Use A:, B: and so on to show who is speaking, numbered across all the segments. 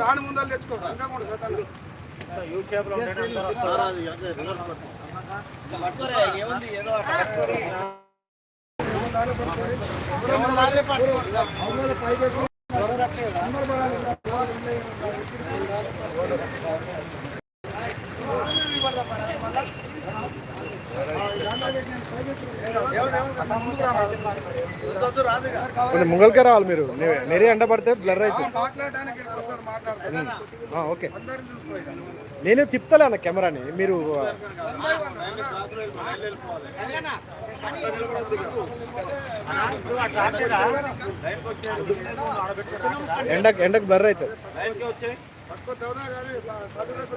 A: రాని ముందర తెచ్చుకో ఇంకా కూడా జతలు.
B: కొంచెం ముంగల్కే రావాలి మీరు. నెరి ఎండ పడితే బ్లర్ అవుతుంది. ఓకే.
A: చూసుకోవాలి.
B: నేనే తిప్పుతలే అన్న కెమెరాని. మీరు ఎండ ఎండకు బ్లర్ అవుతుంది.
A: పట్టుకో చదువుదా కానీ చదువులకు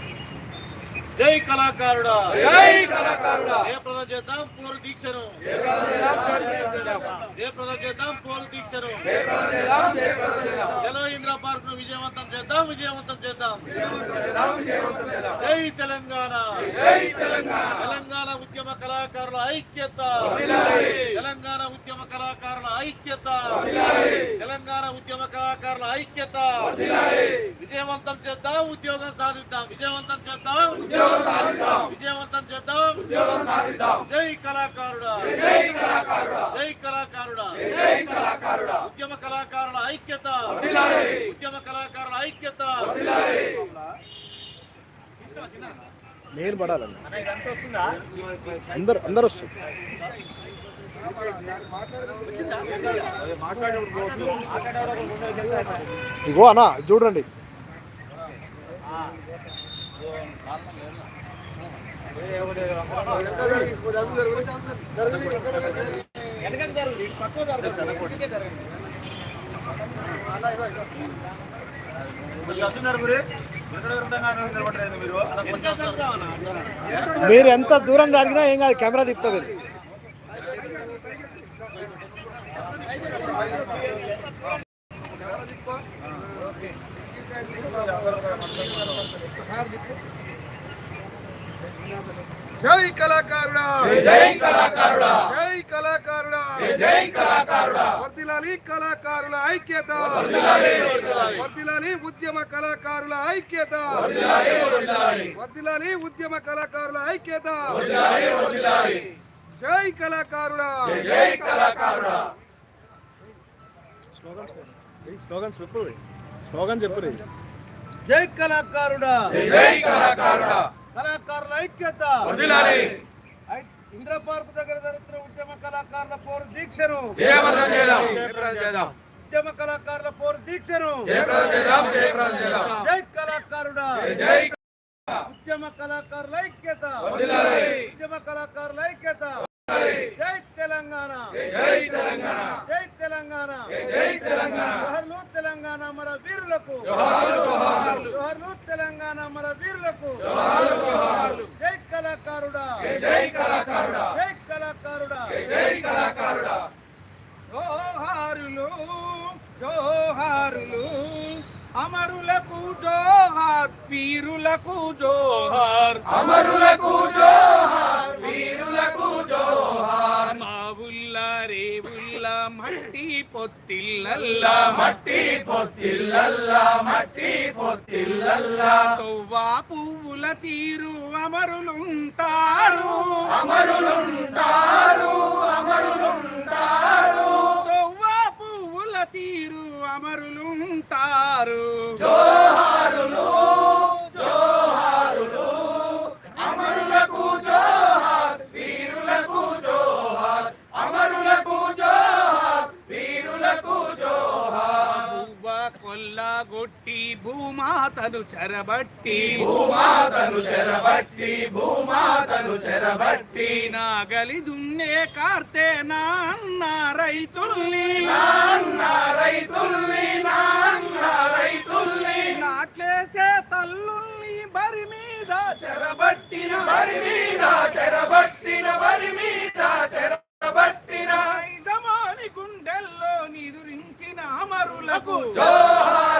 C: జై కళాకారుడా. జై కళాకారుడా. జయప్రదం చేద్దాం పూర్వ దీక్షను. జయప్రదం చేద్దాం పూర్వ దీక్షను. చలో ఇంద్ర పార్క్ను విజయవంతం చేద్దాం. విజయవంతం చేద్దాం జై తెలంగాణ. జై తెలంగాణ. తెలంగాణ ఉద్యమ కళాకారుల ఐక్యత. తెలంగాణ ఉద్యమ కళాకారుల ఐక్యత. తెలంగాణ ఉద్యమ కళాకారుల ఐక్యత. విజయవంతం చేద్దాం ఉద్యోగం సాధిద్దాం. విజయవంతం చేద్దాం. విజయవంతం చేద్దాం. జై కళాకారుడా. జై కళాకారుడా. జై కళాకారుడా. జై కళాకారుడా. ఉద్యమ కళాకారుల ఐక్యత. ఉద్యమ కళాకారుల ఐక్యత.
B: నేను పడాలండి అందరు అందరు వస్తుంది ఇగో అన్న చూడండి. మీరు ఎంత దూరం జరిగినా ఏం కాదు కెమెరా తిప్పుతుంది.
A: జై కళాకారుడా! జై కళాకారుడా! జై కళాకారుడా! జై కళాకారుడా! వర్దిలాలి కళాకారుల ఐక్యత! వర్దిలాలి ఉద్యమ కళాకారుల ఐక్యత! వర్దిలాలి ఉద్యమ కళాకారుల ఐక్యత! జై కళాకారుడా! జై కళాకారుడా!
B: స్లోగన్స్ చెప్పు స్లోగన్ చెప్పు
C: జై కళాకారుడా! జై కళాకారుడా! కళాకారుల ఐక్యత. ఇంద్ర పార్క్ దగ్గర జరుగుతున్న ఉద్యమ కళాకారుల పోరు దీక్షను. ఉద్యమ కళాకారుల పోరు దీక్షను. జై కళాకారుడా. ఉద్యమ కళాకారుల ఐక్యత. ఉద్యమ కళాకారుల ఐక్యత. జై తెలంగాణ. జై తెలంగాణ. జై తెలంగాణ. జై తెలంగాణ. జోహర్లు తెలంగాణ మన వీరులకు. జోహర్లు తెలంగాణ మన వీరులకు. జై కళాకారుడా. జై కళాకారుడా. జై కళాకారుడా. జై కళాకారుడా.
A: జోహారులు జోహారులు. అమరులకు జోహార్ వీరులకు జోహార్. అమరులకు జోహార్ వీరులకు జోహార్. మా ఉల్ల రేవుల్ల మట్టి పొత్తిల్లల్లా. మట్టి పొత్తిల్లల్లా మట్టి పొత్తిల్లల్లా. తొవ్వా పువ్వుల తీరు అమరులుంటారు. అమరులుంటారు అమరులుంటారు. తొవ్వా తీరు అమరులుంటారు. జోహారులు జోహారులు కొల్లగొట్టి భూమాతను చెరబట్టి భూమాతను చెరబట్టి భూమాతను చెరబట్టి. నాగలి దున్నే కార్తే నాన్న రైతుల్ని.
D: అన్న రైతుల్ని నా అన్న రైతుల్ని
A: నాట్లేసే తల్లుల్ని బరి మీద
D: చెరబట్టిన వరి మీద చెరబట్టిన వరి మీద చెరబట్టిన
A: గుండెల్లో నిదురించిన అమరులకు
D: జోహారులు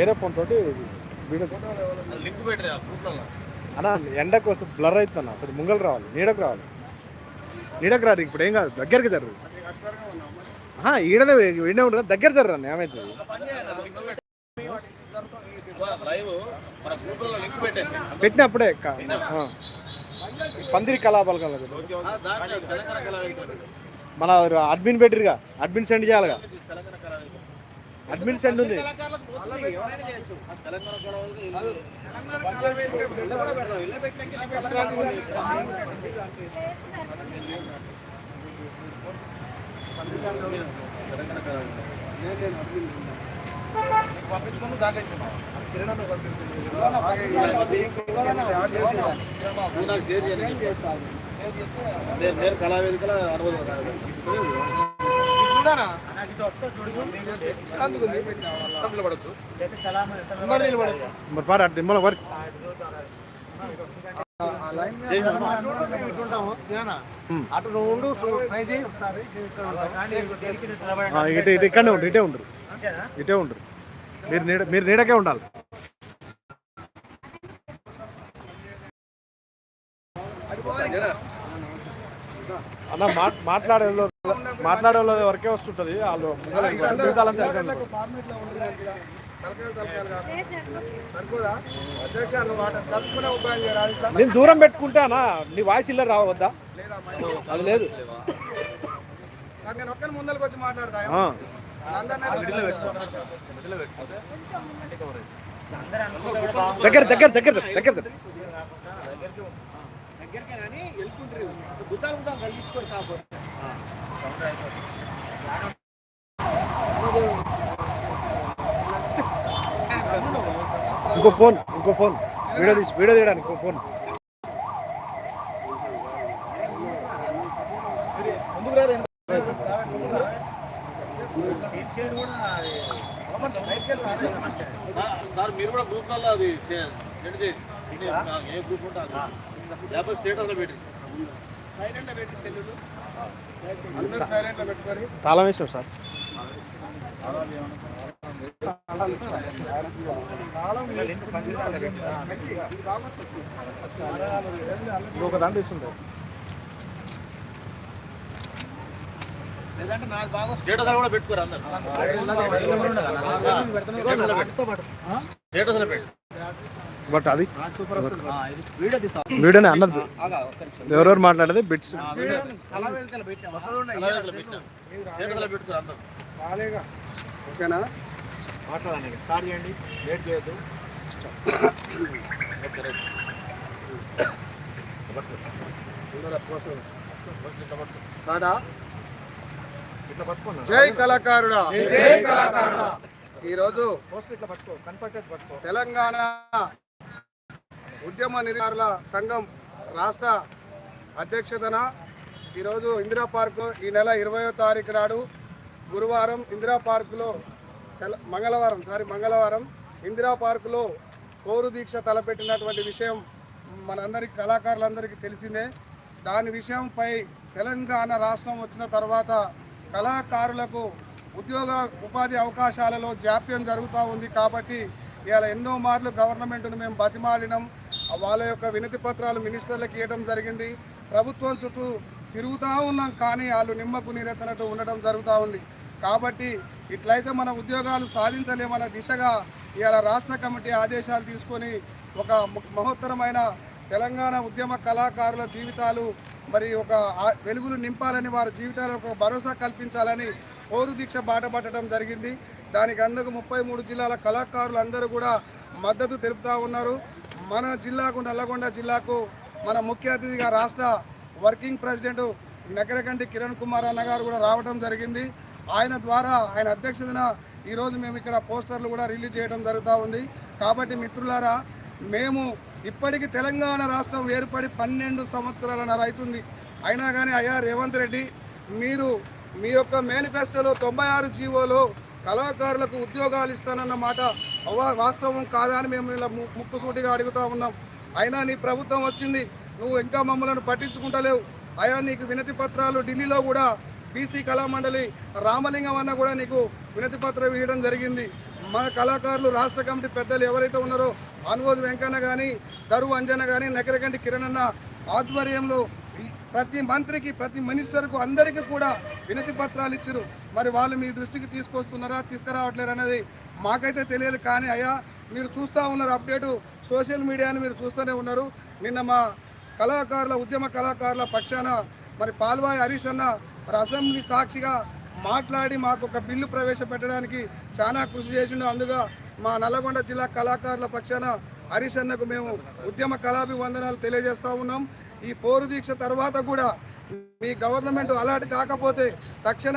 B: వేరే ఫోన్ తోటి వీడియో
C: లింక్ పెట్టరా గ్రూప్లలో
B: అన్న ఎండ కోసం బ్లర్ అవుతున్నా కొద్ది ముంగలు రావాలి నీడకు రావాలి. నీడకు రాదు ఇప్పుడు ఏం కాదు దగ్గరికి జరుగు. ఆహా, ఈడనే ఈడనే ఉంటుంది దగ్గర
C: గ్రూప్లలో లింక్ పెట్టేసి.
B: పెట్టినప్పుడే. పందిరి
C: కళావేదిక
B: మన అడ్మిన్ పెట్టిరుగా అడ్మిన్ సెండ్ చేయాలిగా. అడ్మిన్ సెండ్ ఉంది.
C: కళాకారులకు దాకా తెలంగాణ షేర్ నేను నేను అనుభవం
B: మరి పారు అటు నిమ్మల వరకు. ఆ, ఇటు ఇటు ఇక్కడనే ఉండరు ఇటే ఉండరు ఇటే ఉండరు మీరు నీడ మీరు నీడకే ఉండాలి. అన్న మాట్ మాట్లాడే మాట్లాడే వాళ్ళ వరకే వస్తుంటది. వాళ్ళు జీవితాలంతా. నేను దూరం పెట్టుకుంటే అన్న నీ వాయిస్ ఇలా రావద్దా? అది లేదు.
D: ముందరకు వచ్చి మాట్లాడతా.
B: దగ్గర దగ్గర దగ్గర దగ్గర. దగ్గర. ఇంకో ఫోన్ ఇంకో ఫోన్. వీడియో తీసి వీడియో తీయడానికి ఇంకో ఫోన్.
C: సార్- సార్ మీరు కూడా గ్రూప్లలో అది సెండ్ చేయండి. ఏ గ్రూప్ ఉంటే ఆ గ్రూప్. లేకపోతే స్టేటస్లో పెట్టి
D: సైలెంట్ పెట్టి పెట్టుకొని
B: తాళం వేసాం సార్. ఇంకొక దాంట్లో ఇస్తుండే
C: స్టేటస్ కూడా పెట్టుకోరు అందరు. స్టేటస్ పెట్టి
B: బట్ అది వీడియోనే అన్నది. ఎవరెవరు మాట్లాడేది? బిట్స్.
D: ఓకేనా?
B: స్టార్ట్ చేయండి. లేట్ చేయొద్దు.
D: జై కళాకారుడా. ఈరోజు
B: పోస్ట్ ఇట్లా పట్టుకో. కనపట్టేది పట్టుకో.
D: తెలంగాణ ఉద్యమ నిర్మాణాల సంఘం రాష్ట్ర అధ్యక్షతన ఈరోజు ఇందిరా పార్కు ఈ నెల ఇరవయో తారీఖు నాడు గురువారం ఇందిరా పార్కులో తెల మంగళవారం సారీ మంగళవారం ఇందిరా పార్కులో పౌరు దీక్ష తలపెట్టినటువంటి విషయం మనందరికీ కళాకారులందరికీ తెలిసిందే. దాని విషయంపై తెలంగాణ రాష్ట్రం వచ్చిన తర్వాత కళాకారులకు ఉద్యోగ ఉపాధి అవకాశాలలో జాప్యం జరుగుతూ ఉంది కాబట్టి ఇలా ఎన్నో మార్లు గవర్నమెంట్ను మేము బతిమాలినాం. వాళ్ళ యొక్క వినతి పత్రాలు మినిస్టర్లకు ఇవ్వడం జరిగింది. ప్రభుత్వం చుట్టూ తిరుగుతూ ఉన్నాం కానీ వాళ్ళు నిమ్మకు నీరెత్తనట్టు ఉండడం జరుగుతూ ఉంది. కాబట్టి ఇట్లయితే మన ఉద్యోగాలు సాధించలేమన్న దిశగా ఇవాళ రాష్ట్ర కమిటీ ఆదేశాలు తీసుకొని ఒక మహోత్తరమైన తెలంగాణ ఉద్యమ కళాకారుల జీవితాలు మరి ఒక వెలుగులు నింపాలని వారి జీవితాలకు ఒక భరోసా కల్పించాలని పౌరు దీక్ష బాటపట్టడం జరిగింది. దానికి అందుకు ముప్పై మూడు జిల్లాల కళాకారులు అందరూ కూడా మద్దతు తెలుపుతూ ఉన్నారు. మన జిల్లాకు నల్లగొండ జిల్లాకు మన ముఖ్య అతిథిగా రాష్ట్ర వర్కింగ్ ప్రెసిడెంట్ నగరకంటి కిరణ్ కుమార్ అన్న గారు కూడా రావడం జరిగింది. ఆయన ద్వారా ఆయన అధ్యక్షతన ఈరోజు మేము ఇక్కడ పోస్టర్లు కూడా రిలీజ్ చేయడం జరుగుతూ ఉంది. కాబట్టి మిత్రులారా మేము ఇప్పటికి తెలంగాణ రాష్ట్రం ఏర్పడి పన్నెండు సంవత్సరాలన్నర అవుతుంది అయినా కానీ అయ్యా రేవంత్ రెడ్డి మీరు మీ యొక్క మేనిఫెస్టోలో తొంభై ఆరు జీవోలో కళాకారులకు ఉద్యోగాలు ఇస్తానన్న మాట వాస్తవం కాదా అని మేము ఇలా ముక్కుసూటిగా అడుగుతా ఉన్నాం. అయినా నీ ప్రభుత్వం వచ్చింది నువ్వు ఇంకా మమ్మల్ని పట్టించుకుంటలేవు. అయా నీకు వినతి పత్రాలు ఢిల్లీలో కూడా బీసీ కళామండలి రామలింగం అన్న కూడా నీకు వినతి పత్రం ఇవ్వడం జరిగింది. మన కళాకారులు రాష్ట్ర కమిటీ పెద్దలు ఎవరైతే ఉన్నారో అనువోజ్ వెంకన్న కానీ దరువు అంజన కానీ నకరగంటి కిరణ్ అన్న ఆధ్వర్యంలో ప్రతి మంత్రికి ప్రతి మినిస్టర్కు అందరికీ కూడా వినతి పత్రాలు ఇచ్చారు. మరి వాళ్ళు మీ దృష్టికి తీసుకొస్తున్నారా తీసుకురావట్లేరు అనేది మాకైతే తెలియదు. కానీ అయ్యా మీరు చూస్తూ ఉన్నారు అప్డేటు. సోషల్ మీడియాని మీరు చూస్తూనే ఉన్నారు. నిన్న మా కళాకారుల ఉద్యమ కళాకారుల పక్షాన మరి పాల్వాయి హరీష్ అన్న మరి అసెంబ్లీ సాక్షిగా మాట్లాడి మాకు ఒక బిల్లు ప్రవేశపెట్టడానికి చాలా కృషి చేసిండు. అందుగా మా నల్లగొండ జిల్లా కళాకారుల పక్షాన హరీష్ అన్నకు మేము ఉద్యమ కళాభివందనాలు తెలియజేస్తూ ఉన్నాం. ఈ పోరు దీక్ష తర్వాత కూడా మీ గవర్నమెంట్ అలర్ట్ కాకపోతే తక్షణ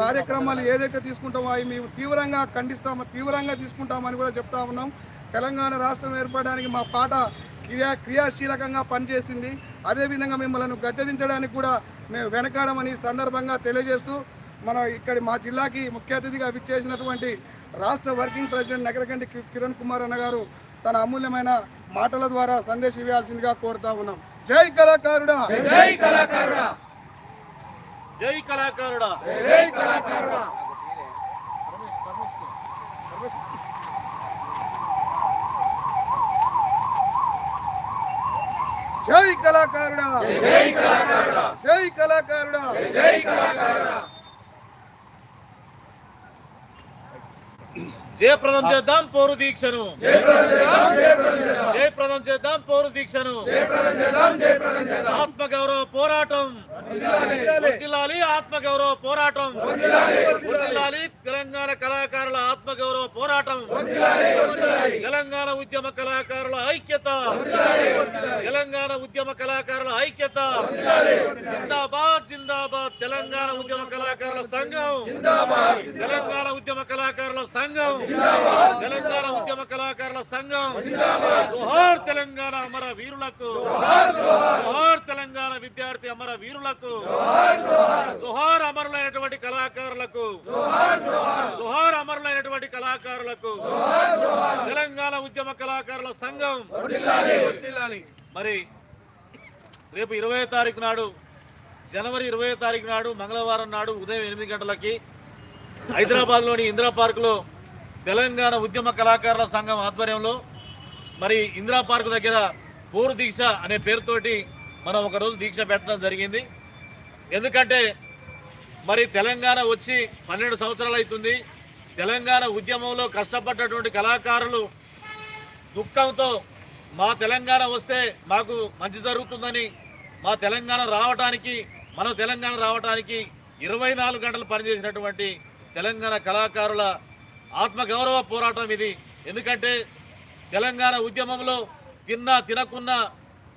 D: కార్యక్రమాలు ఏదైతే తీసుకుంటామో అవి మేము తీవ్రంగా ఖండిస్తామో తీవ్రంగా తీసుకుంటామని కూడా చెప్తా ఉన్నాం. తెలంగాణ రాష్ట్రం ఏర్పడడానికి మా పాట క్రియా క్రియాశీలకంగా పనిచేసింది. అదేవిధంగా మిమ్మల్ని గద్దెదించడానికి కూడా మేము వెనకాడమని సందర్భంగా తెలియజేస్తూ మన ఇక్కడి మా జిల్లాకి ముఖ్య అతిథిగా విచ్చేసినటువంటి రాష్ట్ర వర్కింగ్ ప్రెసిడెంట్ నగరకంటి కిరణ్ కుమార్ అన్న గారు తన అమూల్యమైన మాటల ద్వారా సందేశం ఇవ్వాల్సిందిగా కోరుతా ఉన్నాం. జై కళాకారుడా.
A: జై కళాకారుడా.
C: జై కళాకారుడా.
D: జై కళాకారుడా. జై కళాకారుడా. జై కళాకారుడా. జై కళాకారుడా.
A: జై కళాకారుడా.
C: జయప్రదం చేద్దాం పౌరు దీక్షను. జయప్రదం చేద్దాం పౌరు దీక్షను. ఆత్మగౌరవ పోరాటం. వర్ధిల్లాలి ఆత్మగౌరవ పోరాటం. వర్ధిల్లాలి తెలంగాణ కళాకారుల ఆత్మగౌరవ పోరాటం. తెలంగాణ ఉద్యమ కళాకారుల ఐక్యత. తెలంగాణ ఉద్యమ కళాకారుల ఐక్యత. జిందాబాద్ జిందాబాద్ తెలంగాణ ఉద్యమ కళాకారుల సంఘం. తెలంగాణ ఉద్యమ కళాకారుల సంఘం. తెలంగాణ ఉద్యమ కళాకారుల సంఘం. జోహార్ తెలంగాణ అమర వీరులకు. జోహార్ తెలంగాణ విద్యార్థి అమర వీరులకు. జోహార్ అమరులైనటువంటి కళాకారులకు. జోహార్ అమరులైనటువంటి కళాకారులకు తెలంగాణ ఉద్యమ కళాకారుల సంఘం మరి రేపు ఇరవై తారీఖు నాడు జనవరి ఇరవై తారీఖు నాడు మంగళవారం నాడు ఉదయం ఎనిమిది గంటలకి హైదరాబాద్లోని ఇందిరా పార్కులో తెలంగాణ ఉద్యమ కళాకారుల సంఘం ఆధ్వర్యంలో మరి ఇందిరా పార్క్ దగ్గర పూర్ దీక్ష అనే పేరుతోటి మనం ఒకరోజు దీక్ష పెట్టడం జరిగింది. ఎందుకంటే మరి తెలంగాణ వచ్చి పన్నెండు సంవత్సరాలు అవుతుంది. తెలంగాణ ఉద్యమంలో కష్టపడ్డటువంటి కళాకారులు దుఃఖంతో మా తెలంగాణ వస్తే మాకు మంచి జరుగుతుందని మా తెలంగాణ రావటానికి మన తెలంగాణ రావటానికి ఇరవై నాలుగు గంటలు పనిచేసినటువంటి తెలంగాణ కళాకారుల ఆత్మగౌరవ పోరాటం ఇది. ఎందుకంటే తెలంగాణ ఉద్యమంలో తిన్నా తినకున్నా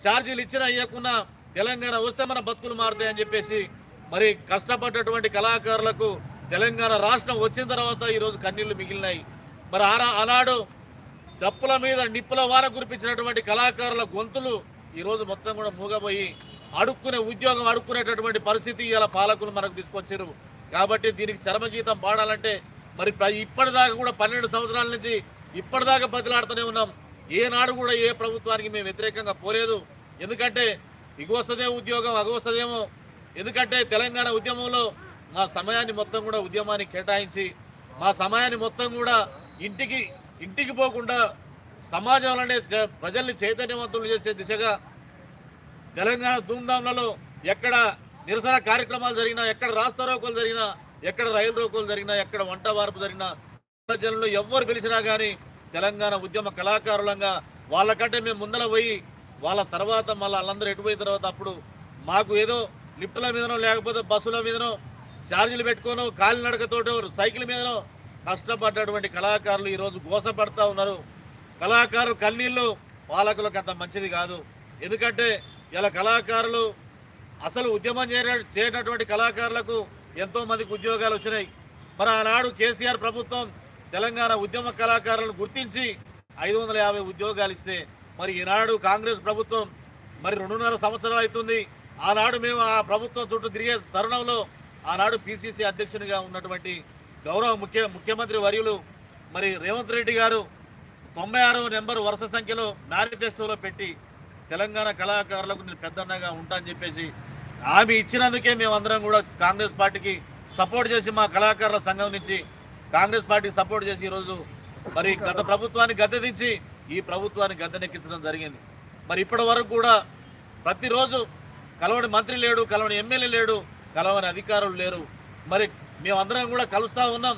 C: ఛార్జీలు ఇచ్చినా ఇవ్వకున్నా తెలంగాణ వస్తే మన బతుకులు మారుతాయని చెప్పేసి మరి కష్టపడ్డటువంటి కళాకారులకు తెలంగాణ రాష్ట్రం వచ్చిన తర్వాత ఈరోజు కన్నీళ్ళు మిగిలినాయి. మరి ఆరా ఆనాడు డప్పుల మీద నిప్పుల వార కురిపించినటువంటి కళాకారుల గొంతులు ఈరోజు మొత్తం కూడా మూగబోయి అడుక్కునే ఉద్యోగం అడుక్కునేటటువంటి పరిస్థితి ఇలా పాలకులు మనకు తీసుకొచ్చారు. కాబట్టి దీనికి చరమగీతం పాడాలంటే మరి ఇప్పటిదాకా కూడా పన్నెండు సంవత్సరాల నుంచి ఇప్పటిదాకా బదిలాడుతూనే ఉన్నాం. ఏనాడు కూడా ఏ ప్రభుత్వానికి మేము వ్యతిరేకంగా పోలేదు. ఎందుకంటే ఇగు ఉద్యోగం అగు ఎందుకంటే తెలంగాణ ఉద్యమంలో మా సమయాన్ని మొత్తం కూడా ఉద్యమానికి కేటాయించి మా సమయాన్ని మొత్తం కూడా ఇంటికి ఇంటికి పోకుండా సమాజంలోనే జ- ప్రజల్ని చైతన్యవంతులు చేసే దిశగా తెలంగాణ ధూమ్ధాంలలో ఎక్కడ నిరసన కార్యక్రమాలు జరిగినా ఎక్కడ రాస్తా రోకోలు జరిగినా ఎక్కడ రైలు రోకోలు జరిగినా ఎక్కడ వంట వార్పు జరిగినా జనంలో ఎవ్వరు పిలిచినా కానీ తెలంగాణ ఉద్యమ కళాకారులంగా వాళ్ళకంటే మేము ముందర పోయి వాళ్ళ తర్వాత మళ్ళీ వాళ్ళందరూ ఎటుపోయిన తర్వాత అప్పుడు మాకు ఏదో లిఫ్టుల మీదనో లేకపోతే బస్సుల మీదనో ఛార్జీలు పెట్టుకోనో కాలినడకతోటో సైకిల్ మీదనో కష్టపడ్డటువంటి కళాకారులు ఈరోజు గోసపడతా ఉన్నారు. కళాకారులు కన్నీళ్ళు పాలకులకు అంత మంచిది కాదు. ఎందుకంటే ఇలా కళాకారులు అసలు ఉద్యమం చేయ చేయనటువంటి కళాకారులకు ఎంతోమందికి ఉద్యోగాలు వచ్చినాయి. మరి ఆనాడు కేసీఆర్ ప్రభుత్వం తెలంగాణ ఉద్యమ కళాకారులను గుర్తించి ఐదు వందల యాభై ఉద్యోగాలు ఇస్తే మరి ఈనాడు కాంగ్రెస్ ప్రభుత్వం మరి రెండున్నర సంవత్సరాలు అవుతుంది. ఆనాడు మేము ఆ ప్రభుత్వం చుట్టూ తిరిగే తరుణంలో ఆనాడు పిసిసి అధ్యక్షునిగా ఉన్నటువంటి గౌరవ ముఖ్య ముఖ్యమంత్రి వర్యులు మరి రేవంత్ రెడ్డి గారు తొంభై ఆరో నెంబర్ వరుస సంఖ్యలో మేనిఫెస్టోలో పెట్టి తెలంగాణ కళాకారులకు నేను పెద్దన్నగా ఉంటా అని చెప్పేసి హామీ ఇచ్చినందుకే మేమందరం కూడా కాంగ్రెస్ పార్టీకి సపోర్ట్ చేసి మా కళాకారుల సంఘం నుంచి కాంగ్రెస్ పార్టీకి సపోర్ట్ చేసి ఈరోజు మరి గత ప్రభుత్వాన్ని గద్దెదించి ఈ ప్రభుత్వాన్ని గద్దెనెక్కించడం జరిగింది. మరి ఇప్పటి వరకు కూడా ప్రతిరోజు కలవని మంత్రి లేడు కలవని ఎమ్మెల్యే లేడు కలవని అధికారులు లేరు. మరి మేమందరం కూడా కలుస్తూ ఉన్నాం.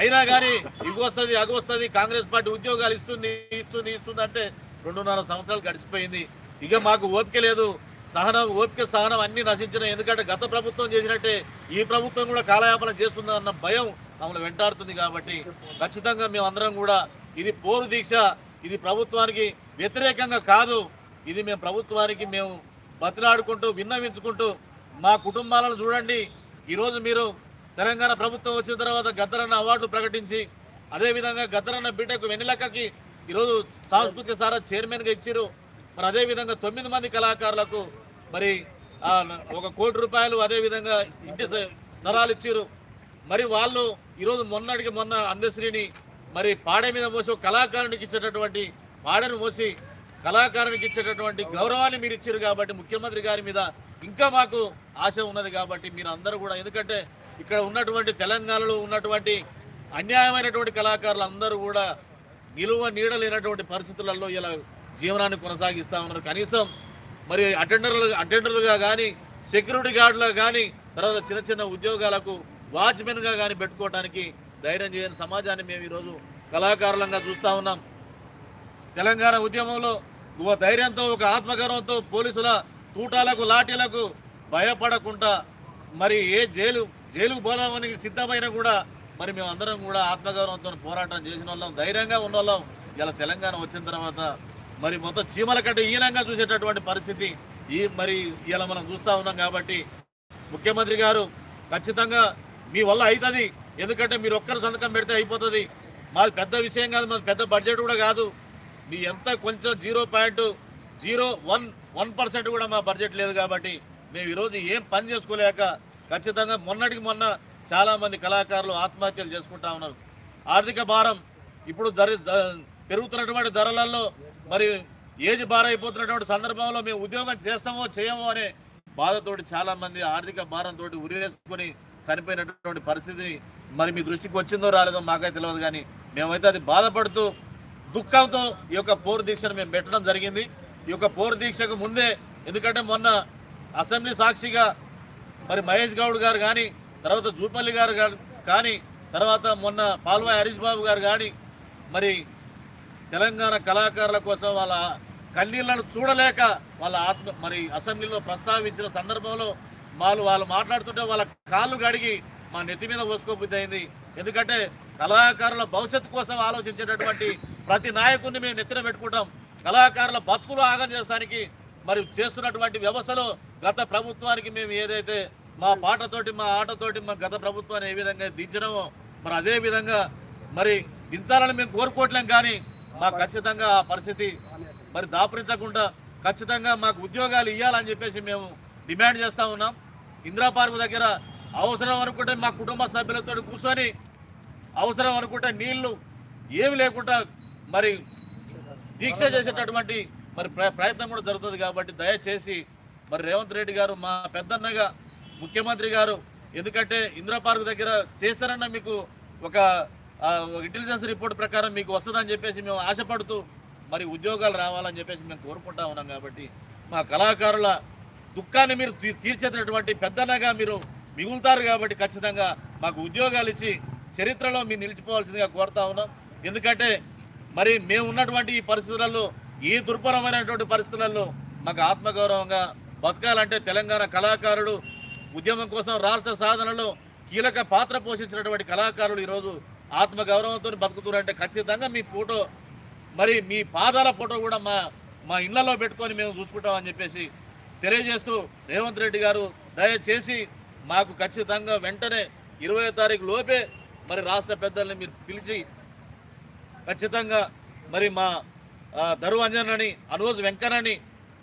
C: అయినా కానీ ఇగొస్తుంది అగొస్తుంది కాంగ్రెస్ పార్టీ ఉద్యోగాలు ఇస్తుంది ఇస్తుంది ఇస్తుంది అంటే రెండున్నర సంవత్సరాలు గడిచిపోయింది. ఇక మాకు ఓపిక లేదు. సహనం ఓపిక సహనం అన్ని నశించిన ఎందుకంటే గత ప్రభుత్వం చేసినట్టే ఈ ప్రభుత్వం కూడా కాలయాపన చేస్తుందన్న భయం మమ్మల్ని వెంటాడుతుంది కాబట్టి ఖచ్చితంగా మేమందరం కూడా ఇది పోరు దీక్ష. ఇది ప్రభుత్వానికి వ్యతిరేకంగా కాదు. ఇది మేము ప్రభుత్వానికి మేము బతిలాడుకుంటూ విన్నవించుకుంటూ మా కుటుంబాలను చూడండి. ఈరోజు మీరు తెలంగాణ ప్రభుత్వం వచ్చిన తర్వాత గద్దరన్న అవార్డు ప్రకటించి అదేవిధంగా గద్దరన్న బిడ్డకు వెన్నెలక్కకి ఈరోజు సాంస్కృతిక సారా చైర్మన్గా ఇచ్చారు. మరి అదేవిధంగా తొమ్మిది మంది కళాకారులకు మరి ఒక కోటి రూపాయలు అదేవిధంగా ఇంటి స్థలాలు ఇచ్చారు. మరి వాళ్ళు ఈరోజు మొన్నటికి మొన్న అందశ్రీని మరి పాడే మీద మోసి ఒక కళాకారునికి ఇచ్చేటటువంటి పాడను మోసి కళాకారునికి ఇచ్చేటటువంటి గౌరవాన్ని మీరు ఇచ్చారు కాబట్టి ముఖ్యమంత్రి గారి మీద ఇంకా మాకు ఆశ ఉన్నది కాబట్టి మీరు అందరూ కూడా ఎందుకంటే ఇక్కడ ఉన్నటువంటి తెలంగాణలో ఉన్నటువంటి అన్యాయమైనటువంటి కళాకారులు అందరూ కూడా నిలువ నీడలేనటువంటి పరిస్థితులలో ఇలా జీవనాన్ని కొనసాగిస్తూ ఉన్నారు. కనీసం మరి అటెండర్లు అటెండర్లుగా కానీ సెక్యూరిటీ గార్డులుగా కానీ తర్వాత చిన్న చిన్న ఉద్యోగాలకు వాచ్మెన్గా కానీ పెట్టుకోవడానికి ధైర్యం చేయని సమాజాన్ని మేము ఈరోజు కళాకారులంగా చూస్తూ ఉన్నాం. తెలంగాణ ఉద్యమంలో ఒక ధైర్యంతో ఒక ఆత్మగౌరవంతో పోలీసుల తూటాలకు లాఠీలకు భయపడకుండా మరి ఏ జైలు జైలుకు పోదామని సిద్ధమైన కూడా మరి మేము అందరం కూడా ఆత్మగౌరవంతో పోరాటం చేసిన వాళ్ళం ధైర్యంగా ఉన్న వాళ్ళం ఇలా తెలంగాణ వచ్చిన తర్వాత మరి మొత్తం చీమల కంటే ఈనంగా చూసేటటువంటి పరిస్థితి ఈ మరి ఇలా మనం చూస్తూ ఉన్నాం కాబట్టి ముఖ్యమంత్రి గారు ఖచ్చితంగా మీ వల్ల అవుతుంది ఎందుకంటే మీరు ఒక్కరు సంతకం పెడితే అయిపోతుంది. మాది పెద్ద విషయం కాదు మాది పెద్ద బడ్జెట్ కూడా కాదు. మీ ఎంత కొంచెం zero point zero one one percent కూడా మా బడ్జెట్ లేదు కాబట్టి మేము ఈరోజు ఏం పని చేసుకోలేక ఖచ్చితంగా మొన్నటికి మొన్న చాలామంది కళాకారులు ఆత్మహత్యలు చేసుకుంటా ఉన్నారు. ఆర్థిక భారం ఇప్పుడు జరి పెరుగుతున్నటువంటి ధరలలో మరి ఏజ్ భారైపోతున్నటువంటి సందర్భంలో మేము ఉద్యోగం చేస్తామో చేయమో అనే బాధతోటి చాలామంది ఆర్థిక భారంతో ఉరివేసుకొని చనిపోయినటువంటి పరిస్థితి మరి మీ దృష్టికి వచ్చిందో రాలేదో మాకైతే తెలియదు కానీ మేమైతే అది బాధపడుతూ దుఃఖంతో ఈ యొక్క పోరు దీక్షను మేము పెట్టడం జరిగింది. ఈ యొక్క పోరు దీక్షకు ముందే ఎందుకంటే మొన్న అసెంబ్లీ సాక్షిగా మరి మహేష్ గౌడ్ గారు కానీ తర్వాత జూపల్లి గారు కానీ తర్వాత మొన్న పాల్వా హరీష్ బాబు గారు కానీ మరి తెలంగాణ కళాకారుల కోసం వాళ్ళ కన్నీళ్ళను చూడలేక వాళ్ళ ఆత్మ మరి అసెంబ్లీలో ప్రస్తావించిన సందర్భంలో వాళ్ళు వాళ్ళు మాట్లాడుతుంటే వాళ్ళ కాళ్ళు గడిగి మా నెత్తి మీద పోసుకోబుద్ధి అయింది. ఎందుకంటే కళాకారుల భవిష్యత్తు కోసం ఆలోచించేటటువంటి ప్రతి నాయకుడిని మేము నెత్తిన పెట్టుకుంటాం. కళాకారుల బతుకులు ఆగం చేస్తానికి మరి చేస్తున్నటువంటి వ్యవస్థలో గత ప్రభుత్వానికి మేము ఏదైతే మా పాటతోటి మా ఆటతోటి మా గత ప్రభుత్వాన్ని ఏ విధంగా దించినామో మరి అదే విధంగా మరి దించాలని మేము కోరుకోవట్లేం కానీ మాకు ఖచ్చితంగా ఆ పరిస్థితి మరి దాపరించకుండా ఖచ్చితంగా మాకు ఉద్యోగాలు ఇవ్వాలని చెప్పేసి మేము డిమాండ్ చేస్తూ ఉన్నాం. ఇందిరా పార్క్ దగ్గర అవసరం అనుకుంటే మా కుటుంబ సభ్యులతో కూర్చొని అవసరం అనుకుంటే నీళ్ళు ఏమి లేకుండా మరి దీక్ష చేసేటటువంటి మరి ప్ర- ప్రయత్నం కూడా జరుగుతుంది కాబట్టి దయచేసి మరి రేవంత్ రెడ్డి గారు మా పెద్దన్నగా ముఖ్యమంత్రి గారు ఎందుకంటే ఇందిరా పార్క్ దగ్గర చేస్తారన్న మీకు ఒక ఇంటెలిజెన్స్ రిపోర్ట్ ప్రకారం మీకు వస్తుందని చెప్పేసి మేము ఆశపడుతూ మరి ఉద్యోగాలు రావాలని చెప్పేసి మేము కోరుకుంటా ఉన్నాం కాబట్టి మా కళాకారుల దుఃఖాన్ని మీరు తీ- తీర్చేటటువంటి పెద్దన్నగా మీరు మిగులుతారు కాబట్టి ఖచ్చితంగా మాకు ఉద్యోగాలు ఇచ్చి చరిత్రలో మీరు నిలిచిపోవాల్సిందిగా కోరుతా ఉన్నాం. ఎందుకంటే మరి మేము ఉన్నటువంటి ఈ పరిస్థితులలో ఈ దుర్భరమైనటువంటి పరిస్థితులలో మాకు ఆత్మగౌరవంగా బతకాలంటే తెలంగాణ కళాకారుడు ఉద్యమం కోసం రాష్ట్ర సాధనలో కీలక పాత్ర పోషించినటువంటి కళాకారులు ఈరోజు ఆత్మగౌరవంతో బతుకుతున్నారంటే ఖచ్చితంగా మీ ఫోటో మరి మీ పాదాల ఫోటో కూడా మా మా ఇళ్ళలో పెట్టుకొని మేము చూసుకుంటామని చెప్పేసి తెలియజేస్తూ రేవంత్ రెడ్డి గారు దయచేసి మాకు ఖచ్చితంగా వెంటనే ఇరవై తారీఖు లోపే మరి రాష్ట్ర పెద్దల్ని మీరు పిలిచి ఖచ్చితంగా మరి మా ఆ, దరు వెంకన్నని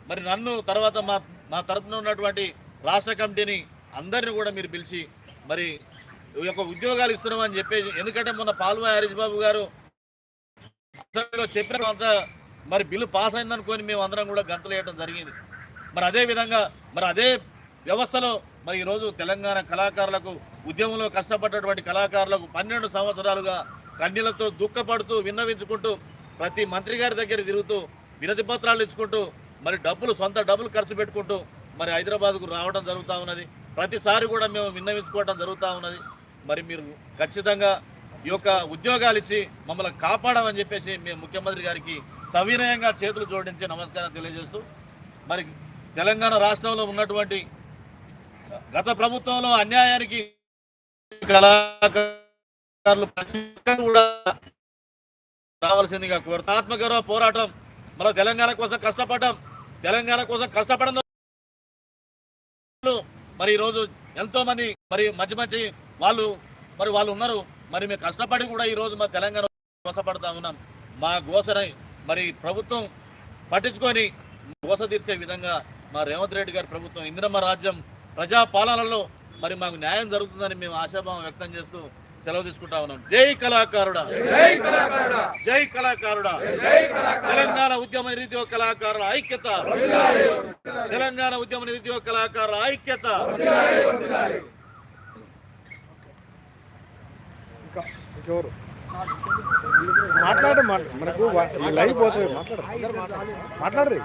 C: మరి నన్ను తర్వాత మా మా తరపున ఉన్నటువంటి రాష్ట్ర కమిటీని అందరిని కూడా మీరు పిలిచి మరి ఈ యొక్క ఉద్యోగాలు ఇస్తున్నామని చెప్పేసి ఎందుకంటే మొన్న పాల్వా హరీష్ బాబు గారు చెప్పిన కొంత మరి బిల్లు పాస్ అయిందనుకొని మేము అందరం కూడా గంతులు వేయడం జరిగింది. మరి అదే విధంగా మరి అదే వ్యవస్థలో మరి ఈరోజు తెలంగాణ కళాకారులకు ఉద్యమంలో కష్టపడ్డటువంటి కళాకారులకు పన్నెండు సంవత్సరాలుగా కన్నీళ్ళతో దుఃఖపడుతూ విన్నవించుకుంటూ ప్రతి మంత్రి గారి దగ్గర తిరుగుతూ వినతి పత్రాలు ఇచ్చుకుంటూ మరి డబ్బులు సొంత డబ్బులు ఖర్చు పెట్టుకుంటూ మరి హైదరాబాద్కు రావడం జరుగుతూ ఉన్నది. ప్రతిసారి కూడా మేము విన్నవించుకోవడం జరుగుతూ ఉన్నది. మరి మీరు ఖచ్చితంగా ఈ యొక్క ఉద్యోగాలు ఇచ్చి మమ్మల్ని కాపాడమని చెప్పేసి మేము ముఖ్యమంత్రి గారికి సవినయంగా చేతులు జోడించి నమస్కారం తెలియజేస్తూ మరి తెలంగాణ రాష్ట్రంలో ఉన్నటువంటి గత ప్రభుత్వంలో అన్యాయానికి కళాకారు కూడా రావాల్సిందిగా కోరుతా ఆత్మగౌరవ పోరాటం. మన తెలంగాణ కోసం కష్టపడడం. తెలంగాణ కోసం కష్టపడడం. మరి ఈరోజు ఎంతో మంది మరి మంచి మంచి వాళ్ళు మరి వాళ్ళు ఉన్నారు. మరి మేము కష్టపడి కూడా ఈరోజు మా తెలంగాణ గోసపడతా ఉన్నాం. మా గోసని మరి ప్రభుత్వం పట్టించుకొని గోస తీర్చే విధంగా మా రేవంత్ రెడ్డి గారి ప్రభుత్వం ఇందిరమ్మ రాజ్యం ప్రజా పాలనలో మరి మాకు న్యాయం జరుగుతుందని మేము ఆశాభావం వ్యక్తం చేస్తూ సెలవు తీసుకుంటా ఉన్నాం. జై కళాకారుడా.
A: జై కళాకారుడా.
C: తెలంగాణ ఉద్యమ నిరుద్యోగ కళాకారుల ఐక్యత. తెలంగాణ ఉద్యమ నిరుద్యోగ కళాకారుల ఐక్యత.
B: ఇంకెవరు మాట్లాడే మనకు లైవ్ పోతుంది. మాట్లాడు మాట్లాడరు.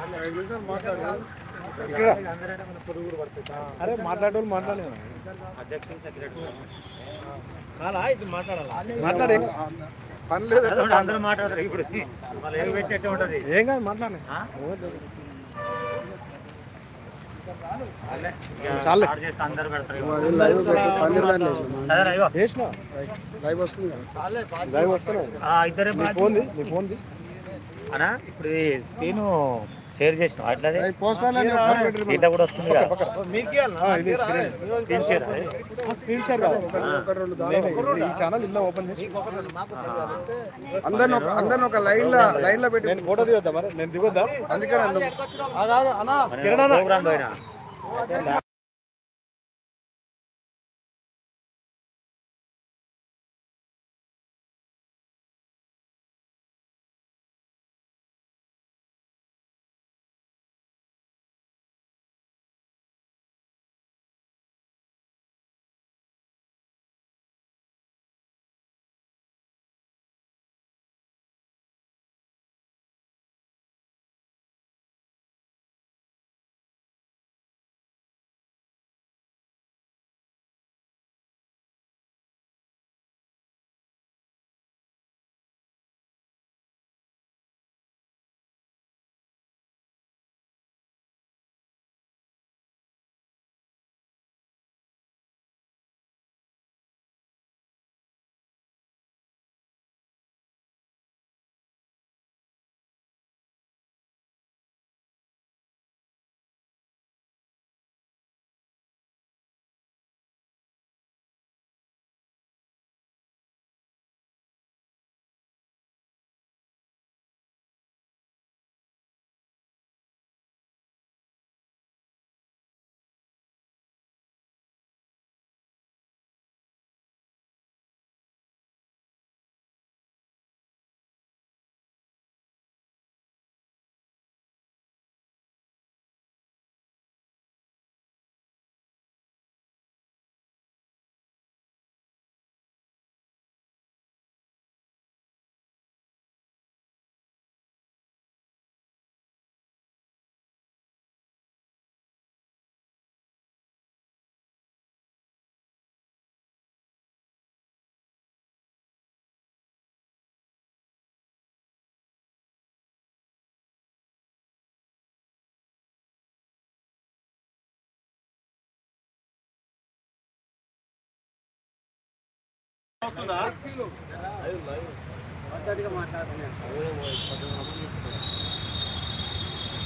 B: అరే మాట్లాడే మాట్లాడలేదు? అధ్యక్షుడు సెక్రటరీ మాట్లాడే.
D: పని లేదు.
E: అందరూ మాట్లాడతారు ఇప్పుడు. పెట్టేట్టు ఉంటది.
B: ఏం కాదు మాట్లాడే. చాలే.
E: స్టార్ట్ చేస్తే అందరూ పెడతారు ఇక.
D: లైవ్ పని
E: సరే ఇగో.
B: చేసిన?
D: లైవ్ వస్తుంది కదా.
B: లైవ్ వస్తున్నావు.
E: ఆ ఇద్దరే
B: నీ ఫోన్ది నీ ఫోన్ది.
E: అనా ఇప్పుడు స్క్రీన్ షేర్ చేసిన.
D: అన్ని
E: దీంట్లో కూడా వస్తుంది
B: స్క్రీన్
E: షేర్.
B: స్క్రీన్ ఈ ఛానల్ ఇలా ఓపెన్ చేసి
D: అందరిని ఒక అందరిని ఒక లైన్లో లైన్లో పెట్టి
B: నేను ఫోటో దిగొద్దా మరి నేను దిగొద్దా
D: అందుకే రండి.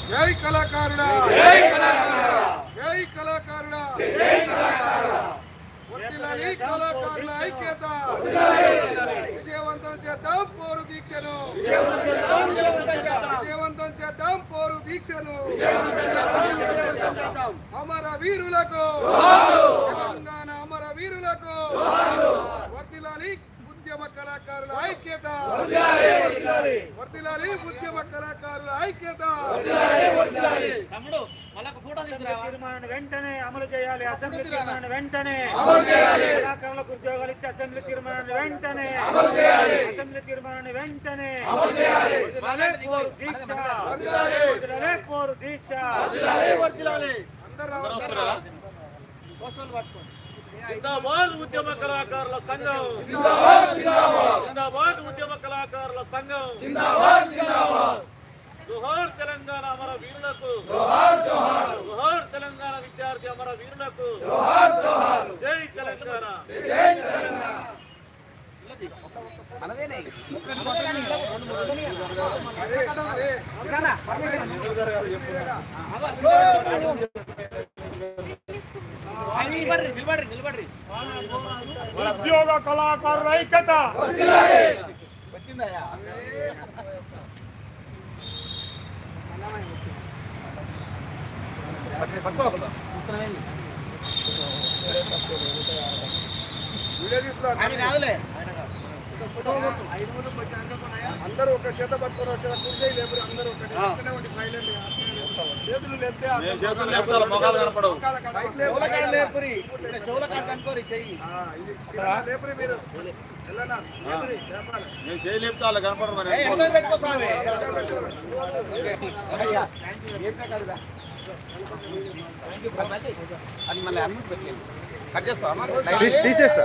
D: జై కళాకారుడా! జై కళాకారుడా! కళాకారుల ఐక్యత! విజయవంతం చేద్దాం పోరు దీక్షను! విజయవంతం చేద్దాం పోరు దీక్షను! అమర వీరులకు తెలంగాణ అమర వీరులకు వర్ధిల్లాలి ఉద్యమ కళాకారుల ఐక్యత. వర్ధిల్లాలి ఉద్యమ కళాకారుల ఐక్యత.
C: తమ్ముడు
E: వెంటనే అమలు చేయాలి అసెంబ్లీ తీర్మానాన్ని వెంటనే. కళాకారులకు ఉద్యోగాలు ఇచ్చే అసెంబ్లీ తీర్మానాన్ని వెంటనే. అసెంబ్లీ తీర్మానాన్ని వెంటనే. దీక్ష.
D: అందరూ రావాలి
C: జిందాబాద్ ఉద్యమ కళాకారుల సంఘం. జిందాబాద్ ఉద్యమ కళాకారుల సంఘం. జోహార్ తెలంగాణ అమర వీరులకు. జోహార్ తెలంగాణ విద్యార్థి అమర వీరులకు. జై తెలంగాణ.
B: ఉద్యోగ కళాకారుల ఐక్యత.
D: వీడియో తీస్తున్నారు అందరూ ఒక చేత పట్టుకొని కూర్చొని లేబర్ అందరూ ఒకటి. సైలెంట్ చేతులు లేపితే ఆ
C: చేతులు లేపుతారు. మొఖాలు కనపడవు.
D: బైక్ లేపురి. ఆ, ఇది చిన్న లేపురి మీరు. వెళ్ళనా? లేపురి లేపాలి.
C: నేను చేయలేపుతా వాళ్ళు కనపడరు మరి.
B: తీసేస్తా.